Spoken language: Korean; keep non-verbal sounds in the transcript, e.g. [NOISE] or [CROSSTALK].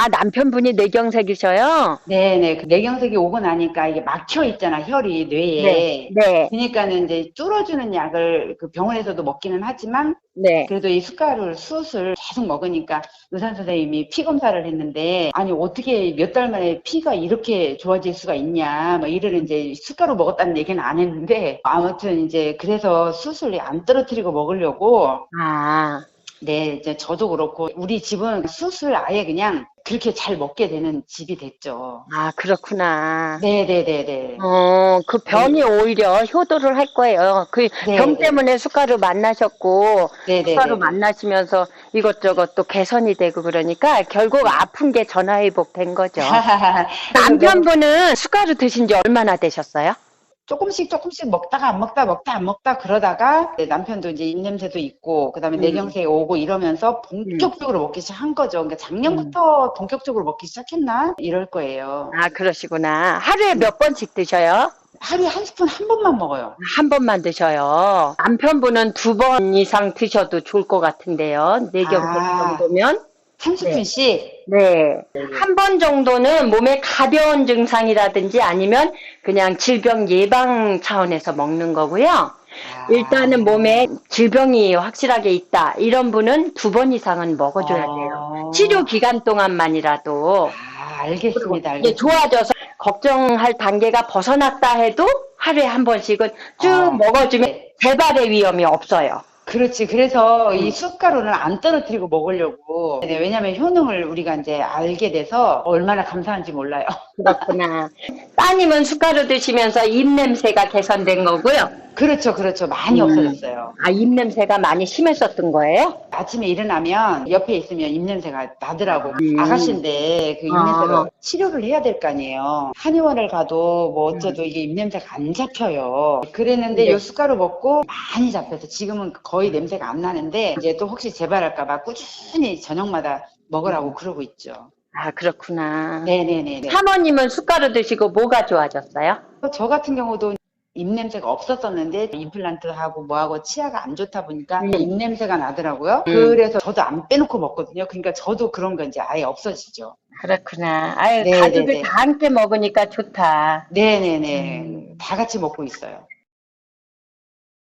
아, 남편분이 뇌경색이셔요? 네네. 그 뇌경색이 오고 나니까 이게 막혀 있잖아, 혈이 뇌에. 네. 그러니까는 이제 뚫어주는 약을 그 병원에서도 먹기는 하지만 네. 그래도 이 숟가루 숯을 계속 먹으니까 의사 선생님이 피 검사를 했는데 아니 어떻게 몇 달 만에 피가 이렇게 좋아질 수가 있냐 뭐 이를 이제 숟가루 먹었다는 얘기는 안 했는데 아무튼 이제 그래서 숯을 안 떨어뜨리고 먹으려고 아, 네 이제 저도 그렇고 우리 집은 숯을 아예 그냥 그렇게 잘 먹게 되는 집이 됐죠. 아, 그렇구나. 네네네네. 어, 그 병이 오히려 효도를 할 거예요. 그 네, 병 네. 때문에 숟가루 만나셨고, 네네네. 숟가루 만나시면서 이것저것 또 개선이 되고 그러니까 결국 아픈 게 전화위복 된 거죠. [LAUGHS] 남편분은 숟가루 드신 지 얼마나 되셨어요? 조금씩 조금씩 먹다가 안 먹다 먹다 안 먹다 그러다가 네, 남편도 이제 입냄새도 있고 그다음에 음. 뇌경색이 오고 이러면서 본격적으로 먹기 시작한 거죠. 그러니까 작년부터 본격적으로 먹기 시작했나 이럴 거예요. 아, 그러시구나. 하루에 몇 번씩 드셔요? 하루에 한 스푼 한 번만 먹어요. 한 번만 드셔요. 남편분은 두 번 이상 드셔도 좋을 것 같은데요. 뇌경색 아. 정도면. 한 스푼씩. 네. 한 번 정도는 몸에 가벼운 증상이라든지 아니면 그냥 질병 예방 차원에서 먹는 거고요. 아. 일단은 몸에 질병이 확실하게 있다. 이런 분은 두 번 이상은 먹어줘야 돼요. 어. 치료 기간 동안만이라도 아, 알겠습니다. 알겠습니다. 좋아져서 걱정할 단계가 벗어났다 해도 하루에 한 번씩은 쭉 어. 먹어주면 재발의 위험이 없어요. 그렇지. 그래서 음. 이 숟가루는 안 떨어뜨리고 먹으려고. 네, 왜냐면 효능을 우리가 이제 알게 돼서 얼마나 감사한지 몰라요. 그렇구나. [LAUGHS] 따님은 숟가루 드시면서 입냄새가 개선된 거고요. 그렇죠. 그렇죠. 많이 음. 없어졌어요. 아, 입냄새가 많이 심했었던 거예요? 아침에 일어나면 옆에 있으면 입냄새가 나더라고. 음. 아가씨인데 그 입냄새를 아. 치료를 해야 될 거 아니에요. 한의원을 가도 뭐 어쩌도 이게 입냄새가 안 잡혀요. 그랬는데 네. 요 숟가루 먹고 많이 잡혀서 지금은 거의 냄새가 안 나는데 이제 또 혹시 재발할까봐 꾸준히 저녁마다 먹으라고 그러고 있죠. 아, 그렇구나. 네네네. 사모님은 숟가루 드시고 뭐가 좋아졌어요? 저 같은 경우도 입냄새가 없었었는데 임플란트하고 뭐하고 치아가 안 좋다 보니까 음. 입냄새가 나더라고요. 음. 그래서 저도 안 빼놓고 먹거든요. 그러니까 저도 그런 거 이제 아예 없어지죠. 그렇구나. 아유, 네, 가족을 네, 네. 다 함께 먹으니까 좋다. 네네네. 음. 다 같이 먹고 있어요.